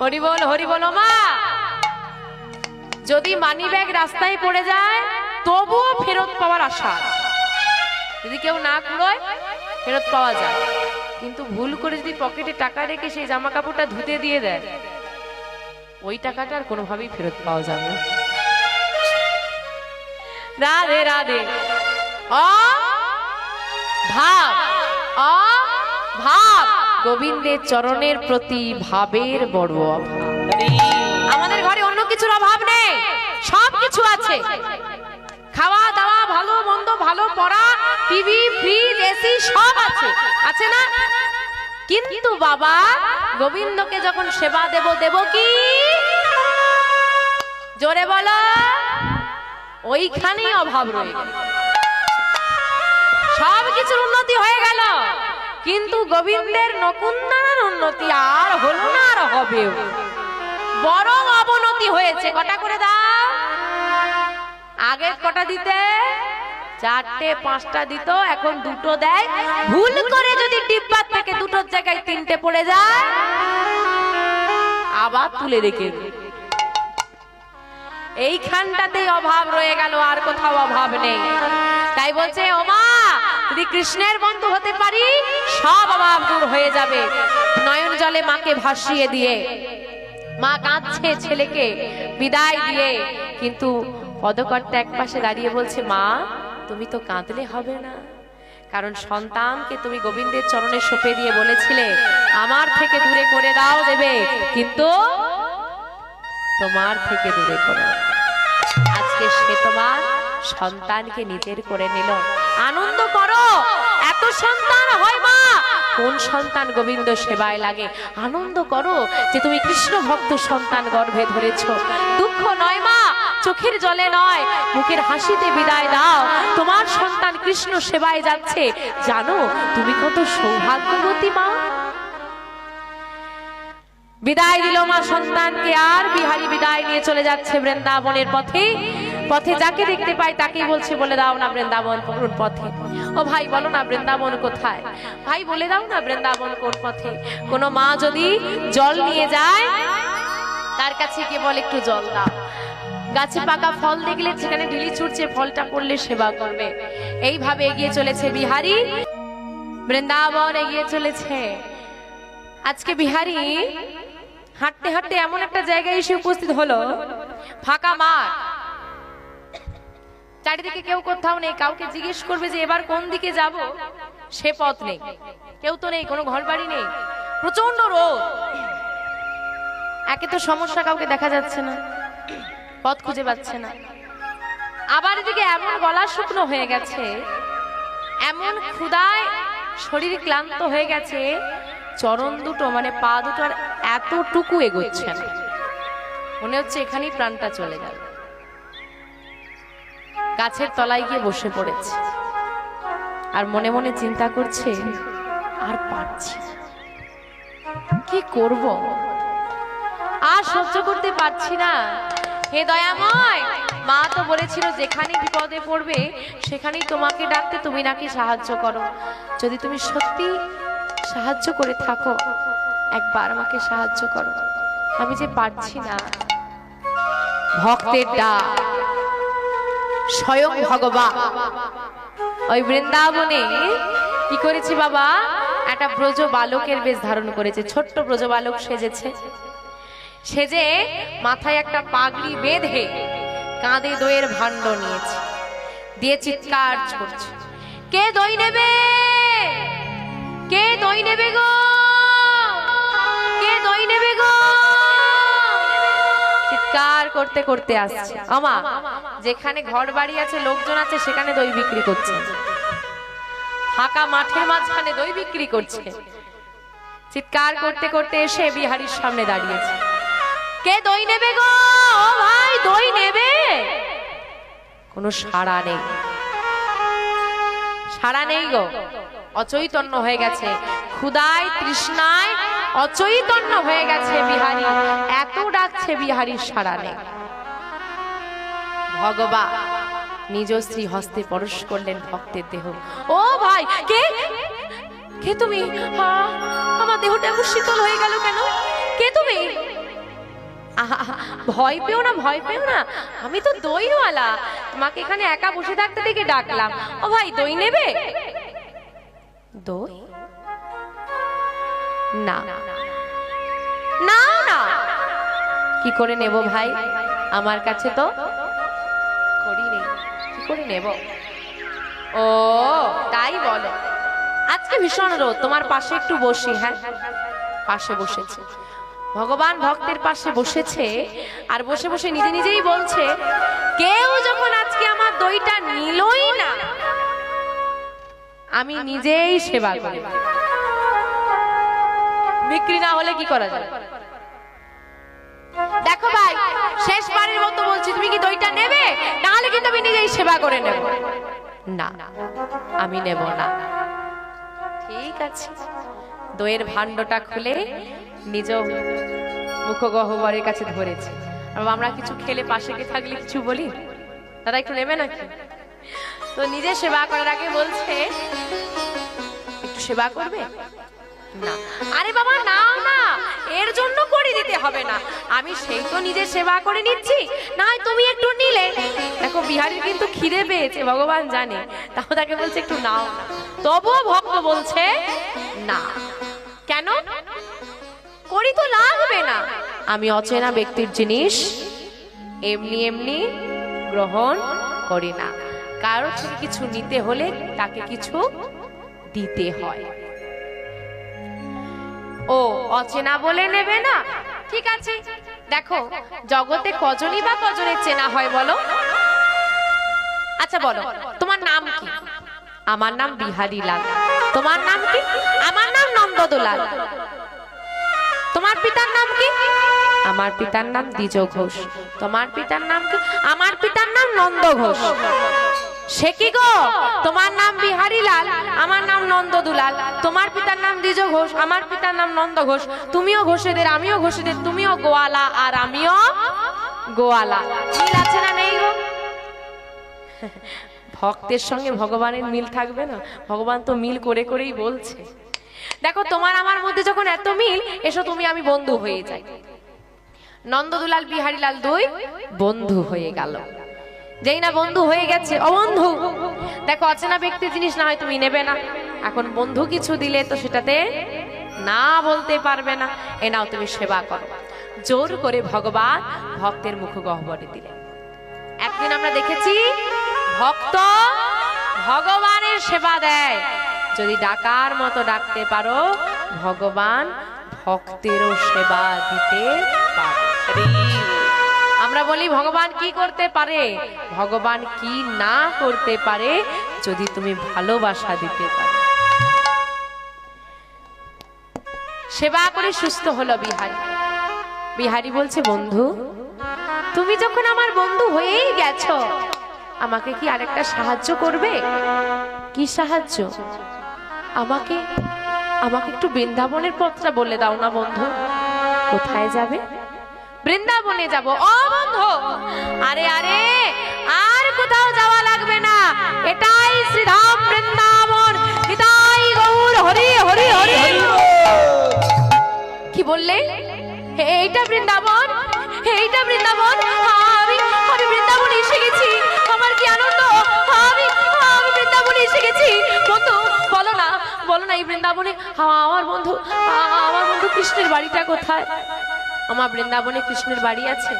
হরি বল হরি বল, মা। যদি money bag রাস্তায় পড়ে যায়, তবুও ফেরত পাওয়ার আশা। যদি কেউ না কুড়োয়, ফেরত পাওয়া যায়। কিন্তু ভুল করে যদি পকেটে টাকা রেখে সেই জামা কাপড়টা ধুতে দিয়ে দেয়, ওই টাকাটা আর কোনোভাবেই ফেরত পাওয়া যাবে না। রাধে রাধে। অ, ভাব। অ, ভাব। গোবিন্দের চরণের প্রতি ভাবের বড় অভাব আমাদের ঘরে অন্য কিছুর অভাব নেই, সব কিছু আছে। খাওয়া, দাওয়া, ভালো, মন্দ, ভালো, পড়া, টিভি, ফ্রিজ, এসি, সব আছে। আছে না? কিন্তু বাবা, গোবিন্দকে যখন সেবা দেব দেব কি? জোরে বলো, ওইখানেই অভাব রয়ে সব কিছুর উন্নতি হয়ে গেল। কিন্তু গোবিন্দের নকুন্দার উন্নতি আর হলো না আর হবেও বরং অবনতি হয়েছে। কটা করে দাও? আগে কটা দিতে? চারটে, পাঁচটা দিত, এখন দুটো দেয়। ভুল করে যদি ডিব্বার থেকে, দুটোর জায়গায় তিনটে পড়ে যায়। আবার তুলে রেখে। এইখানটাতেই অভাব রয়ে গেল, আর কোথাও অভাব নেই। তাই বলছে, ওমা যদি কৃষ্ণের বন্ধু হতে পারি, সব অভাব দূর হয়ে যাবে। নয়ন জলে মাকে ভাসিয়ে দিয়ে, মা কাঁদছে ছেলেকে বিদায় দিয়ে, কিন্তু পদকর্তা এক পাশে দাঁড়িয়ে বলছে, মা, তুমি তো কাঁদলে হবে না। কারণ সন্তানকে তুমি গোবিন্দের চরণে সঁপে দিয়ে বলেছিলে, আমার থেকে দূরে করে দাও দেবে, কিন্তু তোমার থেকে দূরে করো আজকে সে তোমার সন্তানকে নিজের করে নিল। আনন্দ করো, এত সন্তান হয় মা। কোন সন্তান গোবিন্দ সেবায় লাগে? আনন্দ করো যে তুমি কৃষ্ণ ভক্ত সন্তান গর্ভে ধরেছ। দুঃখ নয় মা, চোখের জলে নয়, মুখের হাসিতে বিদায় দাও। তোমার সন্তান কৃষ্ণ সেবায় যাচ্ছে। জানো তুমি কত সৌভাগ্যবতী মা। বিদায় দিল মা সন্তানকে, আর বিহারি বিদায় নিয়ে চলে যাচ্ছে বৃন্দাবনের পথে। পথে যাকে দেখতে পাই তাকেই বলছে, বলে দাও না বৃন্দাবন কোন পথে। ও ভাই, বলো না বৃন্দাবন কোথায়? ভাই, বলে দাও না বৃন্দাবন কোন পথে? কোনো মা যদি জল নিয়ে যায়, তার কাছে গিয়ে বলে, একটু জল দাও। গাছে পাকা ফল দেখলে সেখানে ঢিলি ছুটছে, ফলটা পড়লে সেবা করবে। এইভাবে এগিয়ে চলেছে বিহারি। বৃন্দাবন এগিয়ে চলেছে। আজকে বিহারি হাঁটতে হাঁটতে এমন একটা জায়গায় এসে উপস্থিত হলো, ফাঁকা মাঠ। চারিদিকে কেউ কোথাও নেই, কাউকে জিজ্ঞেস করবে যে এবার কোন দিকে যাব? সে পথ নেই। কেউ তো নেই, কোনো ঘর বাড়ি নেই। প্রচণ্ড রোদ। একে তো সমস্যা কাউকে দেখা যাচ্ছে না, পথ খুঁজে পাচ্ছে না। আবার এদিকে এমন গলা শুকনো হয়ে গেছে, এমন ক্ষুদায় শরীর ক্লান্ত হয়ে গেছে, চরণ দুটো মানে পা দুটো আর এতটুকু এগোচ্ছে না। মনে হচ্ছে এখানেই প্রাণটা চলে গেল। গাছের তলায় গিয়ে বসে পড়েছে। আর মনে মনে চিন্তা করছে, আর পারছি কি করব? আর সহ্য করতে পারছি না। হে দয়াময়, মা তো বলেছিল যেখানে বিপদে পড়বে, সেখানেই তোমাকে ডাকতে তুমি নাকি সাহায্য করো। যদি তুমি সত্যি সাহায্য করে থাকো, একবার আমাকে সাহায্য করো। আমি যে পারছি না। ভক্তের ডাক। স্বয়ং ভগবান ওই বৃন্দাবনে কি করেছে বাবা? একটা ব্রজ বালকের বেশ ধারণ করেছে ছোট্ট ব্রজ বালক সেজেছে। সেজে মাথায় একটা পাগড়ি বেঁধে কাঁধে দইয়ের ভাণ্ড নিয়েছে দিয়ে চিৎকার করছে কে দই নেবে? কে দই নেবে গো? চিৎকার করতে করতে আসছে। আমা, যেখানে ঘর বাড়ি আছে, লোকজন আছে, সেখানে দই বিক্রি করছে। ফাঁকা মাঠের মাঝখানে দই বিক্রি করছে। চিৎকার করতে করতে এসে বিহারির সামনে দাঁড়িয়েছে। কে দই নেবে গো? ভাই, দই নেবে? কোনো সাড়া নেই। সাড়া নেই গো। অচৈতন্য হয়ে গেছে। ক্ষুদায় তৃষ্ণায় অচৈতন্য হয়ে গেছে বিহারি। এত ডাকছে বিহারির সাড়া নেই ভগবান নিজ স্ত্রী হস্তে পরশ করলেন ভক্তের দেহ। ও ভাই, কে? কে তুমি? আমার দেহটা এমন শীতল হয়ে গেল কেন? কে তুমি? ভয় পেও না, ভয় পেও না। আমি তো দইওয়ালা। তোমাকে এখানে একা বসে থাকতে দেখে ডাকলাম। ও ভাই, দই নেবে? দই? না। না। না কি করে নেব ভাই? আমার কাছে তো করি নেই। কি করে নেব? ও, তাই বলো। আজকে ভীষণ রোদ, তোমার পাশে একটু বসি হ্যাঁ? পাশে বসেছে। ভগবান ভক্তের পাশে বসেছে আর বসে বসে নিজে নিজেই বলছে, কেউ যখন আজকে আমার দইটা নিলই না, আমি নিজেই সেবা করি। বিক্রি না হলে কি করা যায়? দেখো ভাই শেষবারের মতো বলছি, তুমি কি দইটা নেবে? নাহলে কিন্তু আমি নিজেই সেবা করে নেব। না, আমি নেব না। ঠিক আছে। দইয়ের ভাণ্ডটা খুলে নিজ মুখগহ্বরের কাছে ধরেছে। আমরা কিছু খেলে পাশে গিয়ে থাকলে কিছু বলি? তারা একটু নেবে নাকি? তো নিজে সেবা করার আগে বলছে, একটু সেবা করবে? না। আরে বাবা না না। এর জন্য করে দিতে হবে না। আমি সেই তো নিজে সেবা করে নিচ্ছি। না তুমি একটু নিলে। দেখো, বিহারির কিন্তু খিদে পেয়েছে, ভগবান জানে। তাও তাকে বলছে, একটু নাও তবুও ভক্ত বলছে, না। কেন? করি তো লাগবে না। আমি অচেনা ব্যক্তির জিনিস এমনি এমনি গ্রহণ করি না। কারও থেকে কিছু নিতে হলে তাকে কিছু দিতে হয়। ও, অচেনা বলে নেবে না? ঠিক আছে। দেখো, জগতে কজনই বা কজনের চেনা হয় বলো? আচ্ছা বলো, তোমার নাম কি? আমার নাম বিহারী লাল। তোমার নাম কি? আমার নাম নন্দদোলাল। তোমার পিতার নাম কি? আমার পিতার নাম দ্বিজ ঘোষ তোমার পিতার নাম কি? আমার পিতার নাম নন্দ ঘোষ সে কি গো? তোমার নাম বিহারী লাল আমার নাম নন্দদুলাল। তোমার পিতার নাম দ্বিজ ঘোষ, আমার পিতার নাম নন্দ ঘোষ। তুমিও ঘোষেদের, আমিও ঘোষেদের, তুমিও গোয়ালা আর আমিও গোয়ালা। মিল আছে না নেই গো? ভক্তের সঙ্গে ভগবানের মিল থাকবে না? ভগবান তো মিল করে করেই বলছে। দেখো, তোমার আমার মধ্যে যখন এত মিল, এসো তুমি, আমি বন্ধু হয়ে যাই। নন্দদুলাল, বিহারীলাল দুই বন্ধু হয়ে গেল। যেই না বন্ধু হয়ে গেছে, অবন্ধু। দেখো, অচেনা ব্যক্তি জিনিস না হয় তুমি নেবে না। এখন বন্ধু কিছু দিলে তো সেটাতে না বলতে পারবে না। এ নাও, তুমি সেবা করো। জোর করে ভগবান ভক্তের মুখ গহ্বরে দিলেন। একদিন আমরা দেখেছি, ভক্ত ভগবানের সেবা দেয়। যদি ডাকার মতো ডাকতে পারো, ভগবান ভক্তেরও সেবা দিতে পারে। আমরা বলি, ভগবান কি করতে পারে? ভগবান কি না করতে পারে, যদি তুমি ভালোবাসা দিতে পারো। সেবা করে সুস্থ হলো বিহারী। বিহারী বলছে, বন্ধু, তুমি যখন আমার বন্ধু হয়েই গেছো, আমাকে কি আরেকটা সাহায্য করবে? কি সাহায্য? আমাকে আমাকে একটু বৃন্দাবনের পথটা বলে দাও না, বন্ধু। কোথায় যাবে? বৃন্দাবনে যাব। অবন্ধ আরে আরে, আর কোথাও যাওয়া লাগবে না। এটাই শ্রীধাম বৃন্দাবন। নিতাই গৌর, হরি হরি হরি কি বললে? এইটা বৃন্দাবন এইটা বৃন্দাবন। আমি আমি বৃন্দাবন এসে গেছি। আমার কি আনন্দ? আমি আমি বৃন্দাবনে এসে গেছি। বন্ধু, বলো না বলো না এই বৃন্দাবনে। আমার বন্ধু আ- আমার বন্ধু কৃষ্ণের বাড়িটা কোথায়? আমার বৃন্দাবনে কৃষ্ণের বাড়ি আছে।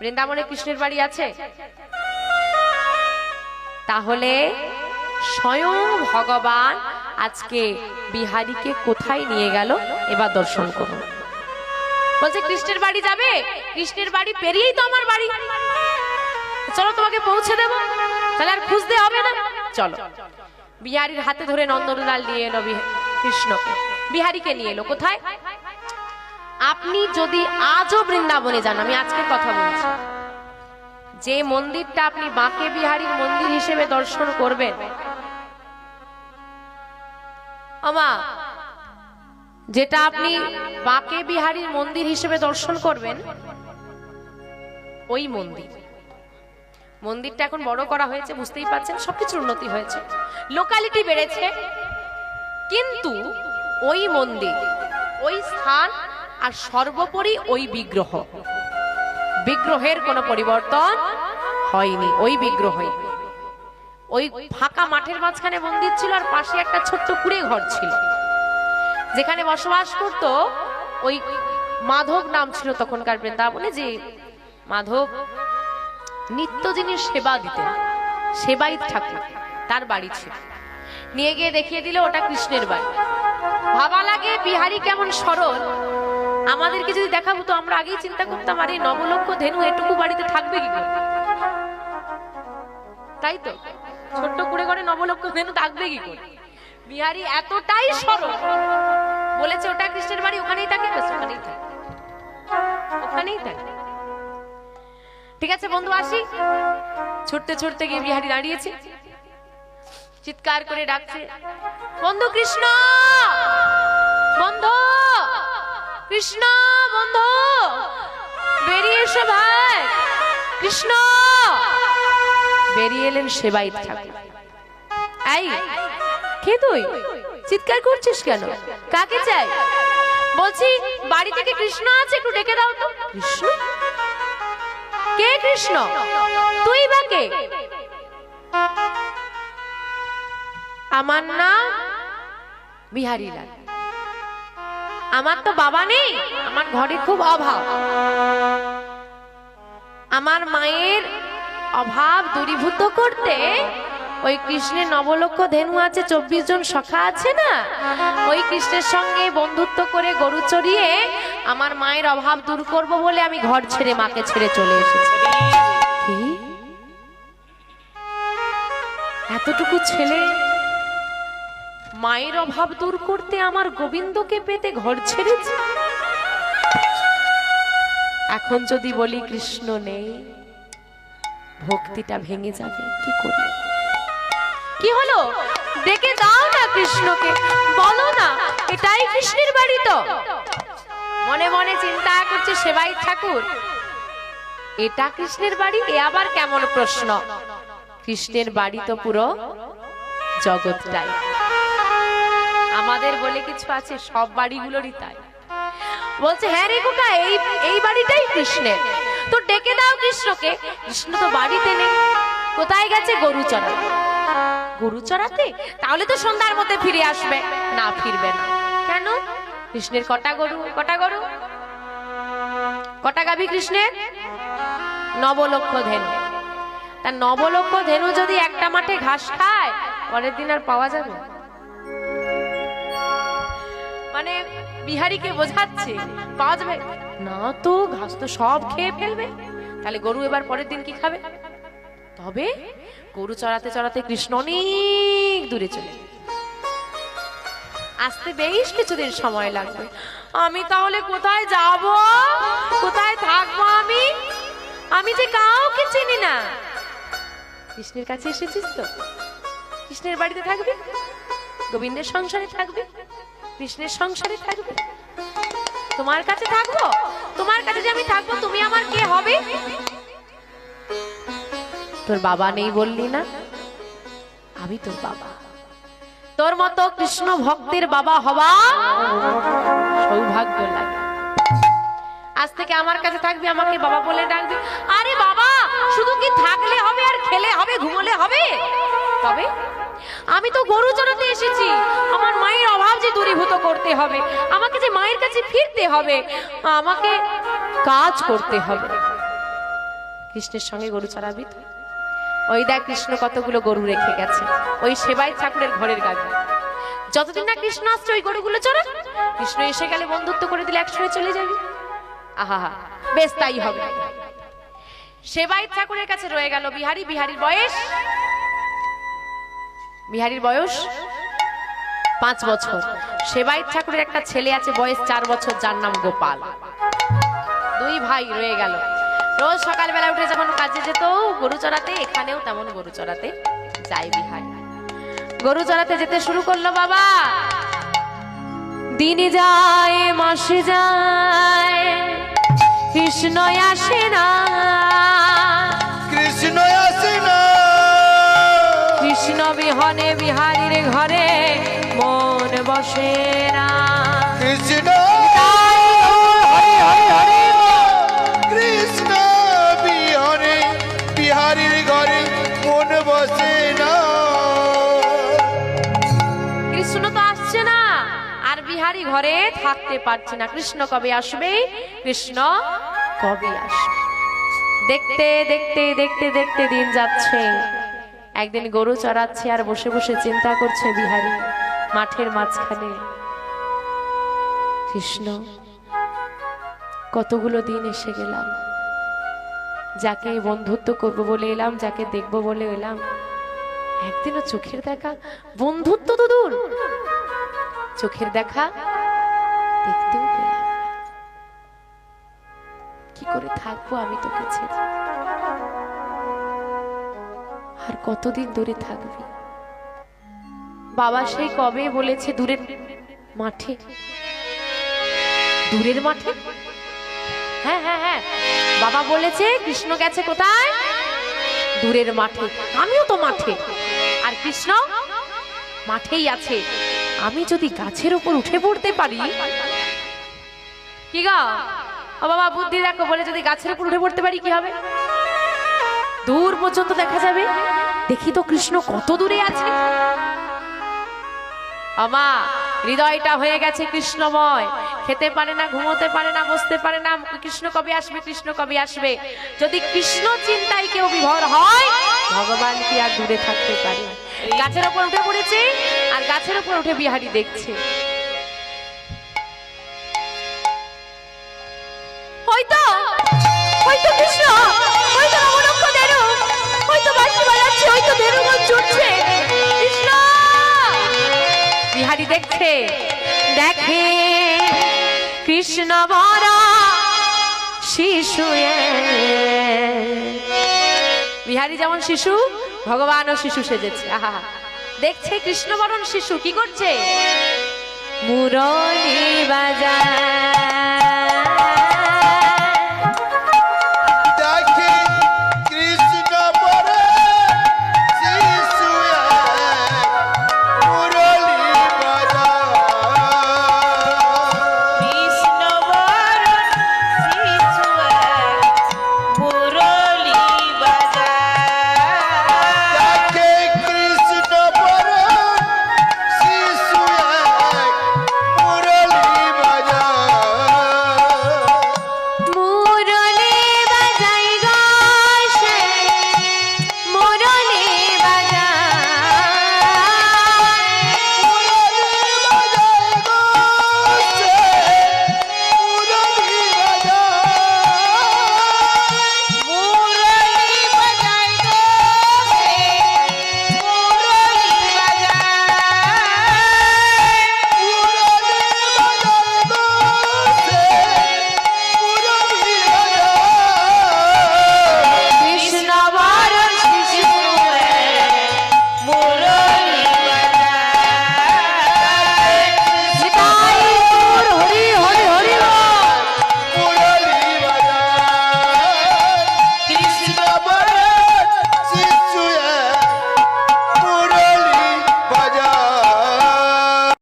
বৃন্দাবনে কৃষ্ণের বাড়ি আছে। তাহলে স্বয়ং ভগবান আজকে বিহারীকে কোথায় নিয়ে গেল? এবার দর্শন করুন। বলছে, কৃষ্ণের বাড়ি যাবে? কৃষ্ণের বাড়ি পেরিয়েই তো আমার বাড়ি। চলো তোমাকে পৌঁছে দেব। তাহলে আর খুঁজতে হবে না। চলো। বিহারীর হাতে ধরে নন্দলাল নিয়ে এলো কৃষ্ণকে। বিহারীকে নিয়ে এলো। কোথায়? আপনি যদি আজও বৃন্দাবনে যান, আমি আজকে কথা বলছি। যে মন্দিরটা আপনি বাঁকে বিহারীর মন্দির হিসেবে দর্শন করবেন, আমা, যেটা আপনি বাঁকে বিহারীর মন্দির হিসেবে দর্শন করবেন, ওই মন্দির। মন্দিরটা এখন বড় করা হয়েছে, বুঝতেই পারছেন, সবকিছুর উন্নতি হয়েছে। লোকালিটি বেড়েছে, কিন্তু ওই মন্দির, ওই স্থান আর সর্বোপরি ওই বিগ্রহ। বিগ্রহের কোনো পরিবর্তন হয়নি ওই বিগ্রহই ওই ফাঁকা মাঠের মাঝখানে মন্দির ছিল আর পাশে একটা ছোট্ট কুড়ে ঘর ছিল। যেখানে বসবাস করত ওই মাধব নাম ছিল তখনকার বৃন্দাবনে যে মাধব নিত্য যিনি সেবা দিতেন, সেবাই ঠাকুর, তার বাড়ি ছিল। নিয়ে গিয়ে দেখিয়ে দিল ওটা কৃষ্ণের বাড়ি। ভাবা লাগে বিহারি কেমন সরল। আমাদেরকে যদি দেখাবো তো আমরা আগেই চিন্তা করতাম, আর এই নবলক্ষ ধেনু এটুকু বাড়িতে থাকবে কি করে? তাই তো? ছোট্ট কুড়ে ঘরে নবলক্ষ ধেনু থাকবে কি করে? বিহারি এতটাই সরল। বলেছে, ওটা কৃষ্ণের বাড়ি, ওখানেই থাকে ব্যাস, ওখানেই থাকে। ওখানেই থাকে। ঠিক আছে বন্ধু, আসি। ছুটতে ছুটতে গিয়ে বিহারি দাঁড়িয়েছে। চিৎকার করে ডাকছে, বন্ধু কৃষ্ণ! বন্ধু! কৃষ্ণ বন্ধু বেরিয়ে এসো ভাই। কৃষ্ণ বেরিয়ে এলেন সেবাই ঠাকুর। এই কে তুই? চিৎকার করছিস কেন? কাকে চাই? বলছি বাড়ি থেকে কৃষ্ণ আছে একটু ডেকে দাও তো। কৃষ্ণ? কে কৃষ্ণ? তুই বা কে? আমার নাম বিহারি লাল আমার তো বাবা নেই। আমার ঘরে খুব অভাব। আমার মায়ের অভাব দূরীভূত করতে ওই কৃষ্ণের নবলক্ষ ধেনু আছে, চব্বিশ জন সখা আছে না? ওই কৃষ্ণের সঙ্গে বন্ধুত্ব করে গরু চড়িয়ে আমার মায়ের অভাব দূর করব বলে আমি ঘর ছেড়ে মাকে ছেড়ে চলে এসেছি। এতটুকু ছেলে মায়ের অভাব দূর করতে আমার গোবিন্দকে পেতে ঘর ছেড়েছে? এখন যদি বলি কৃষ্ণ নেই, ভক্তিটা ভেঙে যাবে, কি করি কি হলো? ডেকে দাও না কৃষ্ণকে। বলো না, এটাই কৃষ্ণের বাড়ি তো। মনে মনে চিন্তা করছে সেবাই ঠাকুর। এটা কৃষ্ণের বাড়ি, এ আবার কেমন প্রশ্ন? কৃষ্ণের বাড়ি তো পুরো জগৎটাই। আমাদের বলে কিছু আছে, সব বাড়িগুলোরই তাই। বলছে হ্যাঁ রে কোকা এই এই বাড়িটাই কৃষ্ণের। তো ডেকে দাও কৃষ্ণকে। কৃষ্ণ তো বাড়িতে নেই। কোথায় গেছে গরু চড়া? গরু চড়াতে? তাহলে তো সন্ধ্যার মধ্যে ফিরে আসবে। না ফিরবে না। কেন? কৃষ্ণের কটা গরু? কটা গরু? কটা গাভী কৃষ্ণের? নবলক্ষ ধেনু। তা নবলক্ষ ধেনু যদি একটা মাঠে ঘাস খায়, পরের দিন আর পাওয়া যাবে মানে বিহারিকে বোঝাচ্ছে পাওয়া যাবে না তো, ঘাস তো সব খেয়ে ফেলবে। তাহলে গরু এবার পরের দিন কি খাবে? তবে গরু চড়াতে চড়াতে কৃষ্ণ অনেক দূরে চলে আসতে বেশ কিছুদিন সময় লাগবে। আমি তাহলে কোথায় যাব? কোথায় থাকব আমি? আমি যে কাউকে চিনি না। কৃষ্ণের কাছে এসেছিস তো? কৃষ্ণের বাড়িতে থাকবি? গোবিন্দের সংসারে থাকবে? কৃষ্ণের সংসারে থাকবে? তোমার কাছে থাকব? তোমার কাছে যে আমি থাকব, তুমি আমার কে হবে? তোর বাবা নেই বললি না? আমি তোর বাবা। তোর মতো কৃষ্ণ ভক্তের বাবা হবা সৌভাগ্য লাগে। আজ থেকে আমার কাছে থাকবি, আমাকে বাবা বলে ডাকবি। আরে বাবা, শুধু কি থাকলে হবে আর খেলে হবে, ঘুমলে হবে? তবে আমি তো গরু চড়াতে এসেছি। আমার মায়ের অভাব যে দূরীভূত করতে হবে, আমাকে যে মায়ের কাছে ফিরতে হবে, আমাকে কাজ করতে হবে। কৃষ্ণের সঙ্গে গরু চড়াবি তো? ওই দেখ কৃষ্ণ কতগুলো গরু রেখে গেছে। ওই সেবাই ঠাকুরের ঘরের গাছে যতদিন না কৃষ্ণ আসছে, ওই গরুগুলো চড়া। কৃষ্ণ এসে গেলে বন্ধুত্ব করে দিলে একসঙ্গে চলে যাবি। আহা, বেশ, তাই হবে। সেবাই ঠাকুরের কাছে রয়ে গেল বিহারি। বিহারির বয়স বিহারির বয়স? পাঁচ বছর। সেবাই ঠাকুরের একটা ছেলে আছে, বয়স চার বছর, যার নাম গোপাল। দুই ভাই রয়ে গেল। রোজ সকালবেলা উঠে যখন কাজে যেত, গরু চড়াতে, এখানেও তেমন গরু চড়াতে যায় বিহারি। গরু চড়াতে যেতে শুরু করল বাবা। দিন যায়, মাসে যায়, কৃষ্ণ আসে না। বিহনে হনে ঘরে বসে না। কৃষ্ণ বিহনে বিহারীর ঘরে মন বসে না। কৃষ্ণ তো আসছে না আর বিহারি ঘরে থাকতে পারছে না। কৃষ্ণ কবে আসবে? কৃষ্ণ কবে আসবে? দেখতে দেখতে দেখতে দেখতে দিন যাচ্ছে। একদিন গরু চড়াচ্ছে আর বসে বসে চিন্তা করছে বিহারি মাঠের মাঝখানে। কৃষ্ণ, কতগুলো দিন এসে গেলাম। যাকে বন্ধুত্ব করব বলে এলাম, যাকে দেখব বলে এলাম। একদিনও চোখের দেখা, বন্ধুত্ব তো দূর। চোখের দেখা দেখতেও পেলাম কি করে থাকব আমি তোকে ছেড়ে? আর কতদিন দূরে থাকবি? বাবা সেই কবে বলেছে, দূরের মাঠে। দূরের মাঠে? হ্যাঁ হ্যাঁ হ্যাঁ। বাবা বলেছে, কৃষ্ণ গেছে কোথায়? দূরের মাঠে। আমিও তো মাঠে। আর কৃষ্ণ মাঠেই আছে। আমি যদি গাছের উপর উঠে পড়তে পারি? কি গা? বাবা, বুদ্ধি দেখো, বলে যদি গাছের উপর উঠে পড়তে পারি, কি হবে? দূর পর্যন্ত দেখা যাবে? দেখি তো কৃষ্ণ কত দূরে আছে। আমা, হৃদয়টা হয়ে গেছে কৃষ্ণময়। খেতে পারে না, ঘুমোতে পারে না, বসতে পারে না। কৃষ্ণ কবে আসবে, কৃষ্ণ কবে আসবে? যদি কৃষ্ণ চিন্তায় কেউ বিভর হয়, ভগবান কি আর দূরে থাকতে পারে? গাছের ওপর উঠে পড়েছে, আর গাছের ওপর উঠে বিহারি দেখছে। ওই তো ওই তো কৃষ্ণ ওই তো বিহারি দেখছে, দেখে কৃষ্ণ বড় শিশু। বিহারি যেমন শিশু, ভগবানও শিশু সেজেছে। আহা, দেখছে কৃষ্ণবরণ শিশু, কি করছে? মুরলি বাজায়।